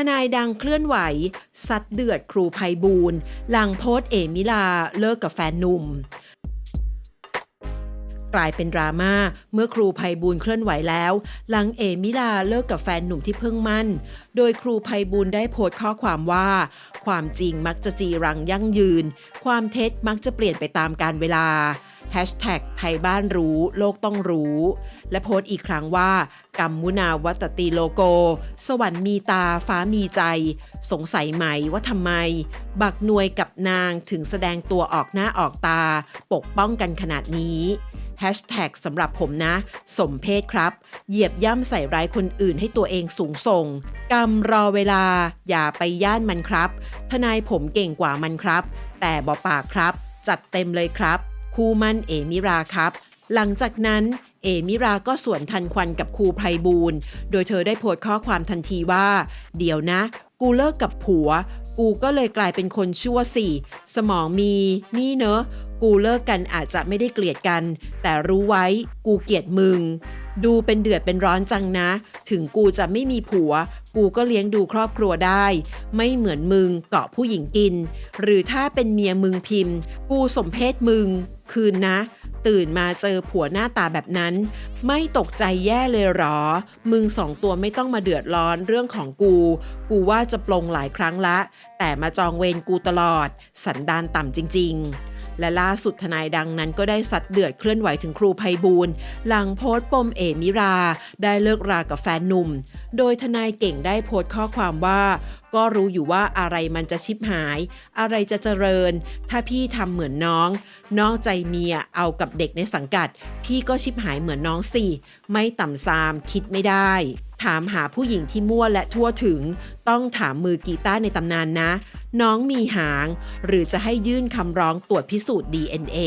ทนายดังเคลื่อนไหวซัดเดือดครูภัยบูลหลังโพสเอมิลาเลิกกับแฟนหนุ่ม กลายเป็นดราม่าเมื่อครูภัยบูลเคลื่อนไหวแล้ว หลังเอมิลาเลิกกับแฟนหนุ่มที่เพิ่งมั่น โดยครูภัยบูลได้โพสต์ข้อความว่า ความจริงมักจะจีรังยั่งยืน ความเท็จมักจะเปลี่ยนไปตามกาลเวลา Hashtag ไทยบ้านรู้ โลกต้องรู้ และโพสต์อีกครั้งว่า กัมมุนาวัตตีโลโก สวรรค์มีตาฟ้ามีใจ สงสัยไหมว่าทำไม บักหนวยกับนางถึงแสดงตัวออกหน้าออกตา ปกป้องกันขนาดนี้แฮชแท็กสำหรับผมนะ สมเพศครับ เหยียบย่ำใส่ร้ายคนอื่นให้ตัวเองสูงส่ง กรรมรอเวลา อย่าไปย่านมันครับ ทนายผมเก่งกว่ามันครับ แต่บอปากครับ จัดเต็มเลยครับ คู่มั่นเอมิราครับ หลังจากนั้นเอมิราก็สวนทันควันกับครูไพบูลโดยเธอได้โพสต์ข้อความทันทีว่า เดี๋ยวนะ กูเลิกกับผัว กูก็เลยกลายเป็นคนชั่วสิสมองมีนี่เนอะกูเลิกกันอาจจะไม่ได้เกลียดกัน แต่รู้ไว้ กูเกลียดมึง ดูเป็นเดือดเป็นร้อนจังนะ ถึงกูจะไม่มีผัว กูก็เลี้ยงดูครอบครัวได้ ไม่เหมือนมึงเกาะผู้หญิงกิน หรือถ้าเป็นเมียมึงพิมพ์ กูสมเพศมึง คืนนะ ตื่นมาเจอผัวหน้าตาแบบนั้น ไม่ตกใจแย่เลยหรอ มึงสองตัวไม่ต้องมาเดือดร้อนเรื่องของกู กูว่าจะปลงหลายครั้งละ แต่มาจองเวรกูตลอด สันดานต่ำจริง ๆ และล่าสุดทนายดังนั้นก็ได้สัดเดือดเคลื่อนไหวถึงครูภัยบูลหลังโพสต์ปมเอมิรา ได้เลิกรากับแฟนหนุ่ม โดยทนายเก่งได้โพสต์ข้อความว่า ก็รู้อยู่ว่าอะไรมันจะชิบหาย อะไรจะเจริญ ถ้าพี่ทำเหมือนน้อง นอกใจเมียเอากับเด็กในสังกัด พี่ก็ชิบหายเหมือนน้องสิไม่ต่ำซามคิดไม่ได้ ถามหาผู้หญิงที่มั่วและทั่วถึง ต้องถามมือกีตาร์ในตำนานนะ น้องมีหาง หรือจะให้ยื่นคำร้องตรวจพิสูจน์ DNA